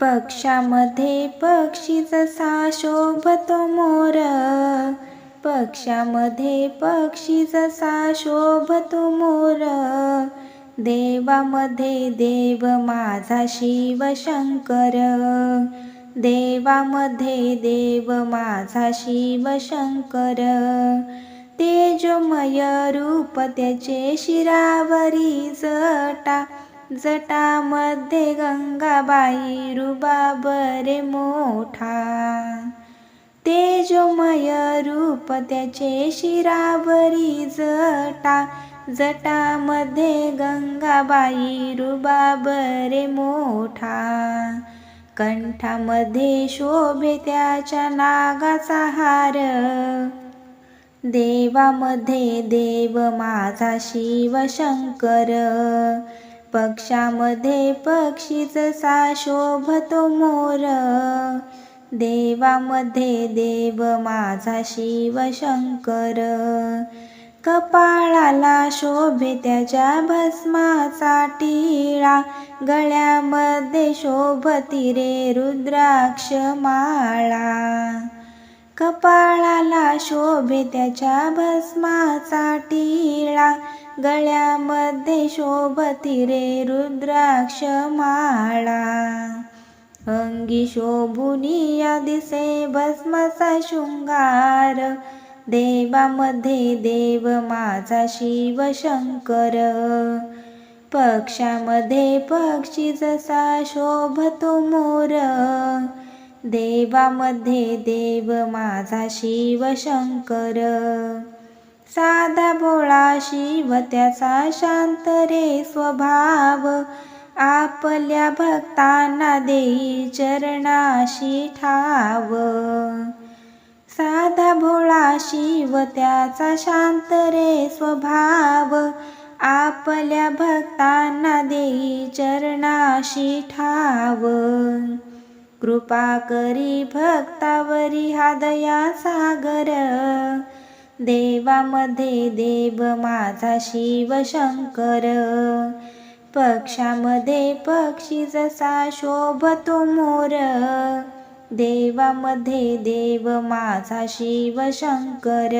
पक्षामध्ये पक्षी जसा शोभतो मोर पक्षामध्ये पक्षी जसा शोभतो मोर देवामध्ये देव माझा शिव शंकर देवामध्ये देव माझा शिव शंकर. तेजोमय रूप त्याचे शिरावरी जटा जटामध्ये गंगाबाई रुबाब रे मोठा. तेजोमय रूप त्याचे शिरावरी जटा. जटामध्ये गंगाबाई रुबाब रे मोठा. कंठामध्ये शोभे त्याच्या नागाचा हार. देवामध्ये देव माझा शिव शंकर पक्षामध्ये पक्षी जसा शोभतो मोर. देवामध्ये देव माझा शिव शंकर. कपाळाला शोभे त्याच्या भस्माचा टिळा. गळ्यामध्ये शोभती रे रुद्राक्ष माळा. कपाळाला शोभे त्याच्या भस्माचा टिळा. गळ्यामध्ये शोभती रे रुद्राक्ष माळा. अंगी शोभुनिया दिसे भस्मसा शृंगार. देवामध्ये देव माझा शिव शंकर. पक्षामध्ये पक्षी जसा शोभतो मोर. देवामध्ये देव माझा शिव शंकर. साधा भोळा शिव त्याचा शांत रे स्वभाव. आपल्या भक्तांना देई चरणाशी ठाव. साधा भोळा शिव त्याचा शांत रे स्वभाव. आपल्या भक्तांना देई चरणाशी ठाव. कृपा करी भक्तावरी हा दया सागर. देवामध्ये देव माझा शिव शंकर. पक्षामध्ये पक्षी जसा शोभतो मोर. देवामध्ये देव माझा शिव शंकर.